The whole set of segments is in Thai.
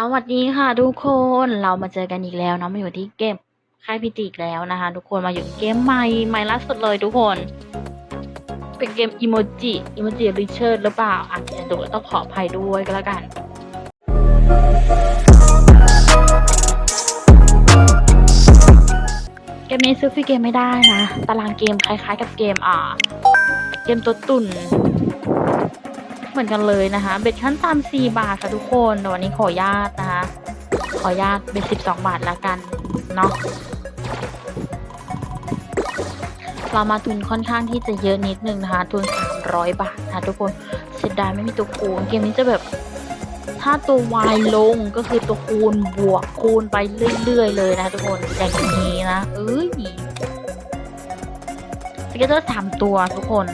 สวัสดีค่ะทุกคนเรามาเจอกันอีกแล้วเนาะมาอยู่ที่เกมค่ายพิจิกแล้วนะคะ ทุกคนมาอยู่เกมใหม่ใหม่ล่าสุดเลยทุกคน เป็นเกมอีโมจิอีโมจิริเชิร์ดหรือเปล่าอาจจะดูแล้วต้องขออภัยด้วยก็แล้วกัน เกมนี้ซื้อฟรีเกมไม่ได้นะ ตารางเกมคล้ายๆกับเกมอ่า เกมตัวตุ่น เหมือนกันเลยนะคะ เบ็ดขั้นต่ำสี่บาทค่ะทุกคนแต่วันนี้ขออนุญาตนะคะ ขออนุญาตเบ็ดสิบสองบาทละกันเนาะเรามาทุนค่อนข้างที่จะเยอะนิดนึงนะคะ ทุนสามร้อยบาทนะทุกคนเสียดายไม่มีตัวคูณเกมนี้จะแบบ ถ้าตัววายลงก็คือตัวคูณบวกคูณไปเรื่อย ๆ เลยนะทุกคนอย่างนี้นะเอ้ยสเก็ตเตอร์สามตัวทุกคน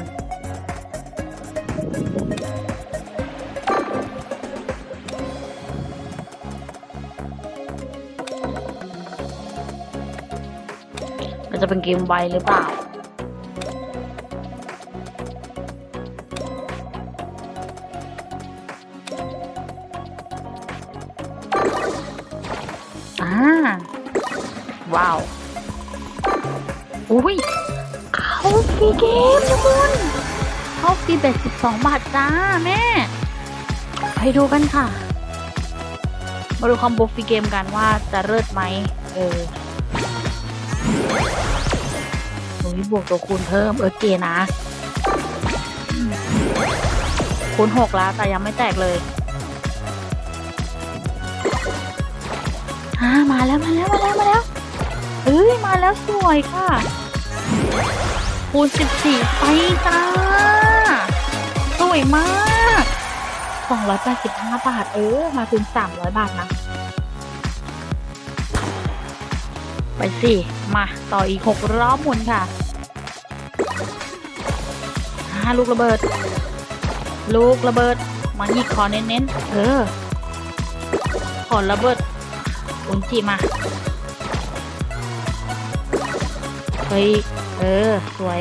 จะเป็นเกมไวหรือเปล่า อ่า ว้าว อุ้ยเข้าฟรีเกมทุกคนเข้าฟรีเบ็ดสิบสองบาทจ้าแม่ ไปดูกันค่ะ มาดูคอมโบฟรีเกมกันว่าจะเลิศไหม เออ หนูบวกตัวคูณเพิ่มเออเกนะ คูณหกแล้วแต่ยังไม่แตกเลยอ่ามาแล้วมาแล้วมาแล้วมาแล้วเอ้ยมาแล้วสวยค่ะ คูณสิบสี่ไปจ้า สวยมากสองร้อยแปดสิบห้าบาท เออ มาถึงสามร้อยบาทนะ ไปสิ มาต่ออีกหกรอบหมุนค่ะอ่าลูกระเบิด ลูกระเบิด มาอีกขอเน้นๆ เออ ขอระเบิดอุนจิมา เฮ้ย เออ สวย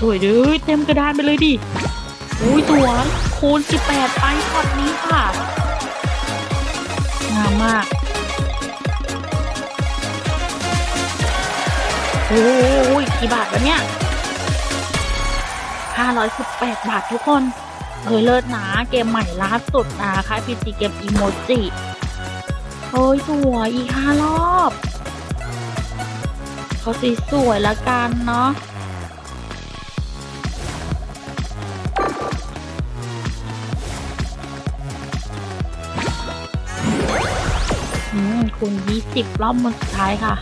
สวยดื้อเต็มกระดานไปเลยดิ อุ้ยสวยคูณ18 ไปช็อตนี้ค่ะ งามมาก โอ้ยกี่บาทวะเนี่ย518บาททุกคนเฮ้ยเลิศนะเกมใหม่ล่าสุดนะค่ายพีซีเกมอีโมจิโอ้ยสวยอีกห้ารอบเขาสีสวยละกันเนาะอืมคูณ20 รอบมือสุดท้ายค่ะ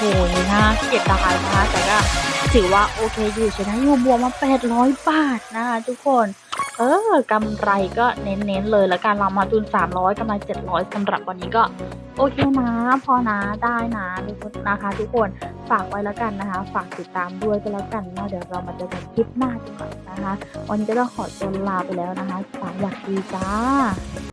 โอ้ยนะเสียดายนะคะแต่ก็ถือว่าโอเคอยู่ชนะอยู่บวกมา800 บาทนะคะทุกคนเออกำไรก็เน้นๆเลยแล้วการเรามาทุน 300กำไร 700สำหรับวันนี้ก็โอเคนะ พอนะได้นะทุกคนนะคะ ทุกคนฝากไว้แล้วกันนะคะ ฝากติดตามด้วยก็แล้วกันเนาะเดี๋ยวเรามาเจอกันคลิปหน้าดีกว่านะคะ วันนี้ก็ต้องขอตัวลาไปแล้วนะคะสวัสดีจ้า